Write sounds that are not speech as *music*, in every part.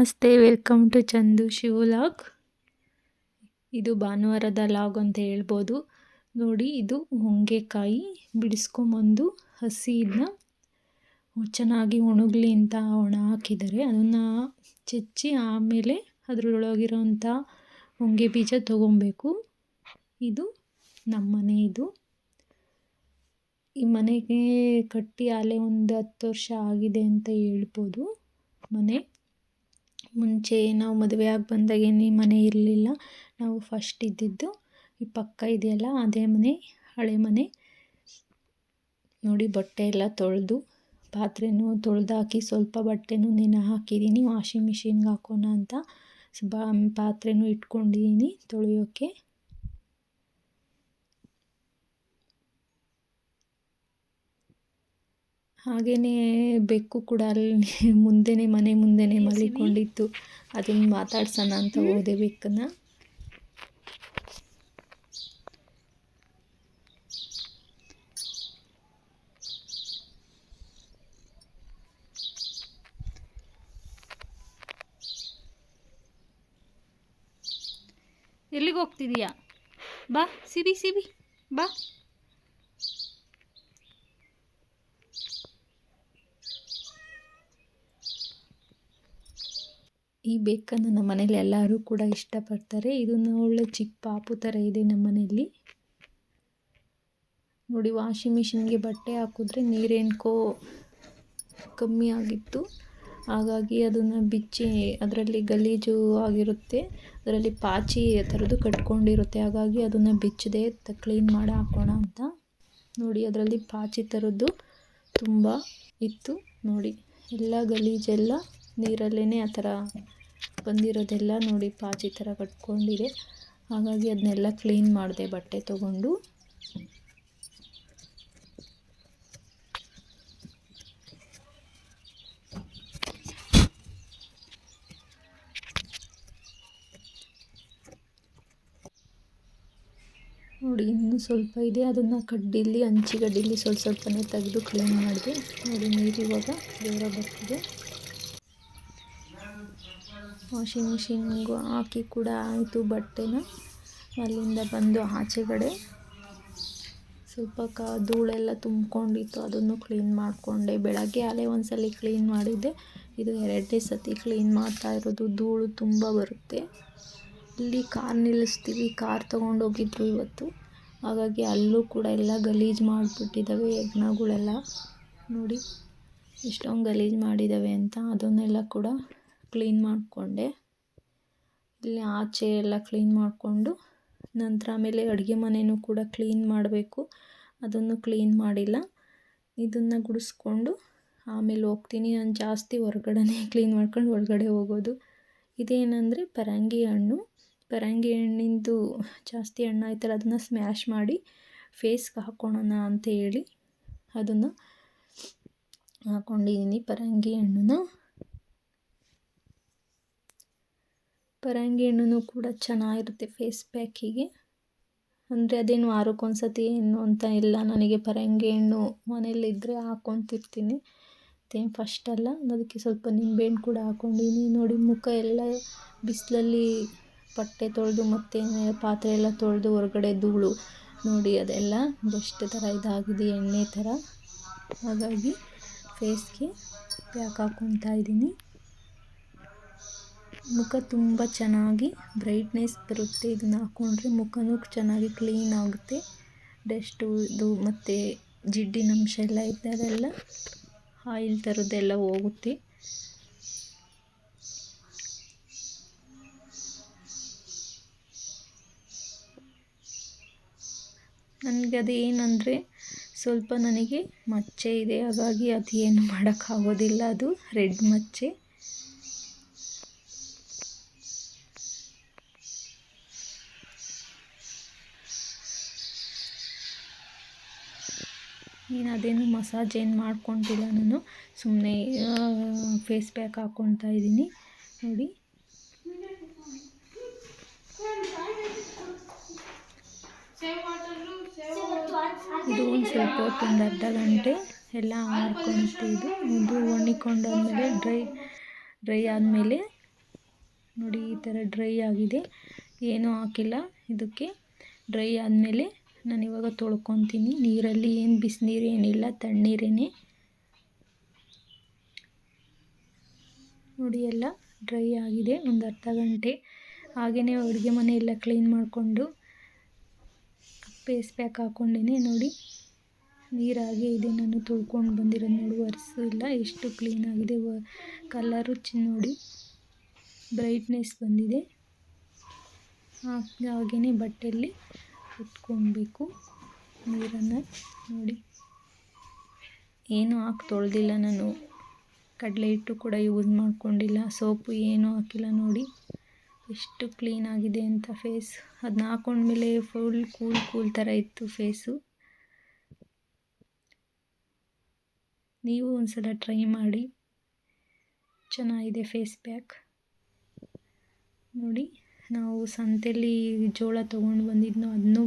ನಮಸ್ತೆ, welcome to Chandu ಶಿವಲಾಗ್. ಇದು ಭಾನುವಾರದ ಲಾಗ್ ಅಂತ ಹೇಳ್ಬೋದು. ನೋಡಿ, ಇದು ಹೊಂಗೆಕಾಯಿ ಬಿಡಿಸ್ಕೊಂಬಂದು ಹಸಿ ಇದನ್ನ ಚೆನ್ನಾಗಿ ಒಣಗಲಿ ಅಂತ ಒಣ ಹಾಕಿದ್ದಾರೆ. ಅದನ್ನು ಚಚ್ಚಿ ಆಮೇಲೆ ಅದರೊಳಗಿರೋಂಥ ಹೊಂಗೆ ಬೀಜ ತೊಗೊಬೇಕು. ಇದು ನಮ್ಮ ಮನೆ ಇದು. ಈ ಮನೆಗೆ ಕಟ್ಟಿ ಆಲೆ ಒಂದು ಹತ್ತು ವರ್ಷ ಆಗಿದೆ ಅಂತ ಹೇಳ್ಬೋದು ಮನೆ. ಮುಂಚೆ ನಾವು ಮದುವೆ ಆಗಿ ಬಂದಾಗೇನು ಈ ಮನೆ ಇರಲಿಲ್ಲ. ನಾವು ಫಸ್ಟ್ ಇದ್ದಿದ್ದು ಈ ಪಕ್ಕ ಇದೆಯಲ್ಲ, ಅದೇ ಮನೆ, ಹಳೆ ಮನೆ. ನೋಡಿ ಬಟ್ಟೆ ಎಲ್ಲ ತೊಳೆದು ಪಾತ್ರೆನೂ ತೊಳೆದಾಕಿ ಸ್ವಲ್ಪ ಬಟ್ಟೆನೂ ನೆನೆ ಹಾಕಿದ್ದೀನಿ ವಾಷಿಂಗ್ ಮಿಷಿನ್ಗೆ ಹಾಕೋಣ ಅಂತ. ಬಾ ಪಾತ್ರೆನೂ ಇಟ್ಕೊಂಡಿದ್ದೀನಿ ತೊಳೆಯೋಕ್ಕೆ ಹಾಗೆಯೇ ಬೆಕ್ಕು ಕೂಡ ಅಲ್ಲಿ *laughs* ಮುಂದೆನೇ ಮನೆ ಮುಂದೆನೇ ಮಲಿಕೊಂಡಿತ್ತು. ಅದನ್ನು ಮಾತಾಡ್ಸೋಣ ಅಂತ ಹೋದೆ ಬೆಕ್ಕನ್ನ. ಎಲ್ಲಿಗೆ ಹೋಗ್ತಿದೀಯಾ ಬಾ ಸಿಬಿ ಸಿಬಿ ಬಾ. ಈ ಬೇಕನ್ನು ನಮ್ಮ ಮನೇಲಿ ಎಲ್ಲರೂ ಕೂಡ ಇಷ್ಟಪಡ್ತಾರೆ. ಇದನ್ನು ಒಳ್ಳೆ ಚಿಕ್ಕ ಪಾಪು ಥರ ಇದೆ ನಮ್ಮ ಮನೆಯಲ್ಲಿ ನೋಡಿ, ವಾಷಿಂಗ್ ಮಿಷಿನ್ಗೆ ಬಟ್ಟೆ ಹಾಕಿದ್ರೆ ನೀರೇನ್ಕೋ ಕಮ್ಮಿ ಆಗಿತ್ತು. ಹಾಗಾಗಿ ಅದನ್ನು ಬಿಚ್ಚಿ ಅದರಲ್ಲಿ ಗಲೀಜು ಆಗಿರುತ್ತೆ. ಅದರಲ್ಲಿ ಪಾಚಿ ಥರದ್ದು ಕಟ್ಕೊಂಡಿರುತ್ತೆ. ಹಾಗಾಗಿ ಅದನ್ನು ಬಿಚ್ಚದೆ. ಕ್ಲೀನ್ ಮಾಡಿ ಹಾಕೋಣ ಅಂತ. ನೋಡಿ, ಅದರಲ್ಲಿ ಪಾಚಿ ಥರದ್ದು ತುಂಬ ಇತ್ತು. ನೋಡಿ, ಎಲ್ಲ ಗಲೀಜೆಲ್ಲ ನೀರಲ್ಲೇ ಆ ಥರ ಬಂದಿರೋದೆಲ್ಲ ನೋಡಿ ಪಾಚಿ ಥರ ಕಟ್ಕೊಂಡಿದೆ. ಹಾಗಾಗಿ ಅದನ್ನೆಲ್ಲ ಕ್ಲೀನ್ ಮಾಡಿದೆ ಬಟ್ಟೆ ತೊಗೊಂಡು. ನೋಡಿ, ಇನ್ನೂ ಸ್ವಲ್ಪ ಇದೆ. ಅದನ್ನು ಕಡ್ಡಿಲಿ ಹಂಚಿಗಡ್ಡಿಲಿ ಸ್ವಲ್ಪ ಸ್ವಲ್ಪನೇ ತೆಗೆದು ಕ್ಲೀನ್ ಮಾಡಿದೆ. ನೋಡಿ ನೀರು ಇವಾಗ ಬೇರೆ ಬರ್ತಿದೆ. ವಾಷಿಂಗ್ ಮಿಷಿನ್ಗೂ ಹಾಕಿ ಕೂಡ ಆಯಿತು ಬಟ್ಟೆನ. ಅಲ್ಲಿಂದ ಬಂದು ಆಚೆಗಡೆ ಸ್ವಲ್ಪ ಕ ಧೂಳೆಲ್ಲ ತುಂಬ್ಕೊಂಡಿತ್ತು, ಅದನ್ನು ಕ್ಲೀನ್ ಮಾಡಿಕೊಂಡೆ. ಬೆಳಗ್ಗೆ ಅಲೆ ಒಂದ್ಸಲ ಕ್ಲೀನ್ ಮಾಡಿದ್ದೆ. ಇದು ಎರಡನೇ ಸತಿ ಕ್ಲೀನ್ ಮಾಡ್ತಾ ಇರೋದು. ಧೂಳು ತುಂಬ ಬರುತ್ತೆ. ಇಲ್ಲಿ ಕಾರ್ ನಿಲ್ಲಿಸ್ತೀವಿ. ಕಾರ್ ತೊಗೊಂಡೋಗಿದ್ರು ಇವತ್ತು. ಹಾಗಾಗಿ ಅಲ್ಲೂ ಕೂಡ ಎಲ್ಲ ಗಲೀಜು ಮಾಡಿಬಿಟ್ಟಿದ್ದಾವೆ ಯಜ್ಞಗಳೆಲ್ಲ. ನೋಡಿ, ಎಷ್ಟೊಂದು ಗಲೀಜು ಮಾಡಿದ್ದಾವೆ ಅಂತ. ಅದನ್ನೆಲ್ಲ ಕೂಡ ಕ್ಲೀನ್ ಮಾಡಿಕೊಂಡೆ. ಇಲ್ಲಿ ಆಚೆ ಎಲ್ಲ ಕ್ಲೀನ್ ಮಾಡಿಕೊಂಡು ನಂತರ ಆಮೇಲೆ ಅಡುಗೆ ಮನೆಯೂ ಕೂಡ ಕ್ಲೀನ್ ಮಾಡಬೇಕು. ಅದನ್ನು ಕ್ಲೀನ್ ಮಾಡಿಲ್ಲ. ಇದನ್ನು ಗುಡಿಸ್ಕೊಂಡು ಆಮೇಲೆ ಹೋಗ್ತೀನಿ. ನಾನು ಜಾಸ್ತಿ ಹೊರಗಡೆನೇ *laughs* ಕ್ಲೀನ್ ಮಾಡ್ಕೊಂಡು ಒಳಗಡೆ ಹೋಗೋದು. ಇದೇನಂದರೆ ಪರಂಗಿ ಹಣ್ಣು. ಪರಂಗಿ ಹಣ್ಣಿಂದು ಜಾಸ್ತಿ ಹಣ್ಣು ಆಯ್ತಲ್ಲ, ಅದನ್ನು ಸ್ಮ್ಯಾಶ್ ಮಾಡಿ ಫೇಸ್ಗೆ ಹಾಕ್ಕೊಳೋಣ ಅಂತ ಹೇಳಿ ಅದನ್ನು ಹಾಕ್ಕೊಂಡಿದ್ದೀನಿ ಪರಂಗಿ ಹಣ್ಣನ್ನ. ಪರಂಗಿ ಹಣ್ಣು ಕೂಡ ಚೆನ್ನಾಗಿರುತ್ತೆ ಫೇಸ್ ಪ್ಯಾಕಿಗೆ ಅಂದರೆ ಅದೇನು ವಾರಕ್ಕೊಂದ್ಸತಿ ಏನು ಅಂತ ಇಲ್ಲ. ನನಗೆ ಪರಂಗಿ ಹಣ್ಣು ಮನೇಲಿದ್ದರೆ ಹಾಕ್ಕೊತಿರ್ತೀನಿ ಅದೇನು ಫಸ್ಟ್ ಅಲ್ಲ. ಅದಕ್ಕೆ ಸ್ವಲ್ಪ ನಿಂಬೆಹಣ್ಣು ಕೂಡ ಹಾಕ್ಕೊಂಡಿನಿ ನೋಡಿ ಮುಖ ಎಲ್ಲ ಬಿಸಿಲಲ್ಲಿ ಬಟ್ಟೆ ತೊಳೆದು ಮತ್ತು ಪಾತ್ರೆ ಎಲ್ಲ ತೊಳೆದು ಹೊರಗಡೆ ಧೂಳು ನೋಡಿ ಅದೆಲ್ಲ. ಬೆಸ್ಟ್ ಥರ ಇದಾಗಿದೆ ಎಣ್ಣೆ ಥರ ಹಾಗಾಗಿ ಫೇಸ್ಗೆ ಪ್ಯಾಕ್ ಹಾಕ್ಕೊತಾ ಇದ್ದೀನಿ ಮುಖ ತುಂಬ ಚೆನ್ನಾಗಿ ಬ್ರೈಟ್ನೆಸ್ ಬರುತ್ತೆ. ಇದನ್ನ ಹಾಕ್ಕೊಂಡ್ರೆ ಮುಖವೂ ಚೆನ್ನಾಗಿ ಕ್ಲೀನ್ ಆಗುತ್ತೆ. ಡಸ್ಟು ಇದು ಮತ್ತು ಜಿಡ್ಡಿನ ಅಂಶ ಎಲ್ಲ ಇದ್ದದೆಲ್ಲ ಆಯಿಲ್ ಥರದ್ದೆಲ್ಲ ಹೋಗುತ್ತೆ. ನನಗೆ ಏನಂದರೆ ಸ್ವಲ್ಪ ನನಗೆ ಮಚ್ಚೆ ಇದೆ. ಹಾಗಾಗಿ ಅದೇನು ಮಾಡೋಕ್ಕಾಗೋದಿಲ್ಲ. ಅದು ರೆಡ್ ಮಚ್ಚೆ. ನೀನು ಅದೇನು ಮಸಾಜ್ ಏನು ಮಾಡ್ಕೊತಿಲ್ಲ ನಾನು? ಸುಮ್ಮನೆ ಫೇಸ್ ಪ್ಯಾಕ್ ಹಾಕ್ಕೊತಾ ಇದ್ದೀನಿ. ನೋಡಿ. ಇದು ಒಂದು ಸ್ವಲ್ಪ ಹೊತ್ತು ಒಂದು ಅರ್ಧ ಗಂಟೆ ಎಲ್ಲ ಇದು ಇದು ಒಣಗಿಕೊಂಡಾದ್ಮೇಲೆ ಡ್ರೈ ಡ್ರೈ ಆದಮೇಲೆ ನೋಡಿ ಈ ಥರ ಡ್ರೈ ಆಗಿದೆ. ಏನೂ ಹಾಕಿಲ್ಲ. ಇದಕ್ಕೆ ಡ್ರೈ ಆದಮೇಲೆ ನಾನು ಇವಾಗ ತೊಳ್ಕೊತೀನಿ. ನೀರಲ್ಲಿ ಏನು ಬಿಸಿನೀರು ಏನಿಲ್ಲ ತಣ್ಣೀರೇ ನೋಡಿ ಎಲ್ಲ ಡ್ರೈ ಆಗಿದೆ, ಒಂದು ಅರ್ಧ ಗಂಟೆ. ಹಾಗೆಯೇ ಅಡುಗೆ ಮನೆ ಎಲ್ಲ ಕ್ಲೀನ್ ಮಾಡಿಕೊಂಡು ಪೇಸ್ ಪ್ಯಾಕ್ ಹಾಕ್ಕೊಂಡೇ ನೋಡಿ ನೀರಾಗೆ ಇದೆ. ನಾನು ತೊಳ್ಕೊಂಡು ಬಂದಿರೋದು ನೋಡಿ, ಒರೆಸು ಇಲ್ಲ. ಎಷ್ಟು ಕ್ಲೀನಾಗಿದೆ ವ, ಕಲರು ಚಿ ನೋಡಿ, ಬ್ರೈಟ್ನೆಸ್ ಬಂದಿದೆ. ಹಾಗೆಯೇ ಬಟ್ಟೆಯಲ್ಲಿ ಉಟ್ಕೊಳ್ಬೇಕು ನೀರನ್ನು ನೋಡಿ. ಏನು ಹಾಕಿ ತೊಳೆದಿಲ್ಲ ನಾನು. ಕಡಲೆ ಹಿಟ್ಟು ಕೂಡ ಯೂಸ್ ಮಾಡ್ಕೊಂಡಿಲ್ಲ. ಸೋಪು ಏನೂ ಹಾಕಿಲ್ಲ ನೋಡಿ. ಎಷ್ಟು ಕ್ಲೀನಾಗಿದೆ ಅಂತ ಫೇಸ್. ಅದನ್ನ ಹಾಕೊಂಡ್ಮೇಲೆ ಫುಲ್ ಕೂಲ್ ಕೂಲ್ ಥರ ಇತ್ತು ಫೇಸು. ನೀವು ಒಂದು ಸಲ ಟ್ರೈ ಮಾಡಿ. ಚೆನ್ನಾಗಿದೆ ಫೇಸ್ ಪ್ಯಾಕ್. ನೋಡಿ. ನಾವು ಸಂತೆಯಲ್ಲಿ ಜೋಳ ತೊಗೊಂಡು ಬಂದಿದ್ನು ಅದನ್ನು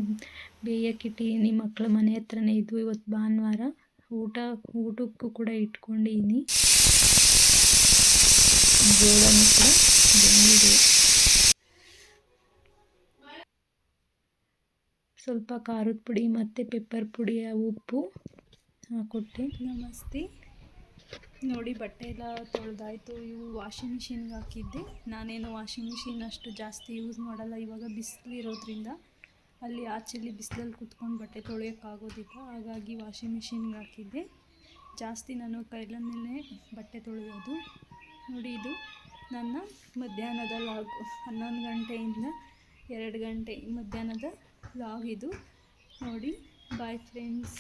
ಬೇಯಕ್ಕಿಟ್ಟಿದ್ದೀನಿ ಮಕ್ಕಳ ಮನೆ ಹತ್ರನೇ ಇದ್ವು ಇವತ್ತು ಭಾನುವಾರ. ಊಟ, ಊಟಕ್ಕೂ ಕೂಡ ಇಟ್ಕೊಂಡಿದ್ದೀನಿ ಜೋಳ ಕೂಡ ಬೆಂದಿದೆ. ಸ್ವಲ್ಪ ಖಾರದ ಪುಡಿ ಮತ್ತು ಪೆಪ್ಪರ್ ಪುಡಿ ಉಪ್ಪು ಹಾಕ್ಕೊಟ್ಟೆ ನಮಸ್ತೆ. ನೋಡಿ ಬಟ್ಟೆ ಎಲ್ಲ ತೊಳೆದಾಯಿತು. ಇವು ವಾಷಿಂಗ್ ಮಿಷಿನ್ಗೆ ಹಾಕಿದ್ದೆ. ನಾನೇನು ವಾಷಿಂಗ್ ಮಿಷಿನ್ ಅಷ್ಟು ಜಾಸ್ತಿ ಯೂಸ್ ಮಾಡಲ್ಲ. ಇವಾಗ ಬಿಸಿಲಿರೋದ್ರಿಂದ ಅಲ್ಲಿ ಆಚೆಲಿ ಬಿಸಿಲಲ್ಲಿ ಕುತ್ಕೊಂಡು ಬಟ್ಟೆ ತೊಳೆಯೋಕ್ಕಾಗೋದಿಲ್ಲ ಹಾಗಾಗಿ ವಾಷಿಂಗ್ ಮಿಷಿನ್ಗೆ ಹಾಕಿದ್ದೆ. ಜಾಸ್ತಿ ನಾನು ಕೈಲನ್ನೇ ಬಟ್ಟೆ ತೊಳೆಯೋದು. ನೋಡಿ ಇದು ನನ್ನ ಮಧ್ಯಾಹ್ನದ ಲಾಗ್ ಹನ್ನೊಂದು ಗಂಟೆಯಿಂದ ಎರಡು ಗಂಟೆ ಮಧ್ಯಾಹ್ನದ ಲಾಗ್ ಇದು. ನೋಡಿ ಬಾಯ್ ಫ್ರೆಂಡ್ಸ್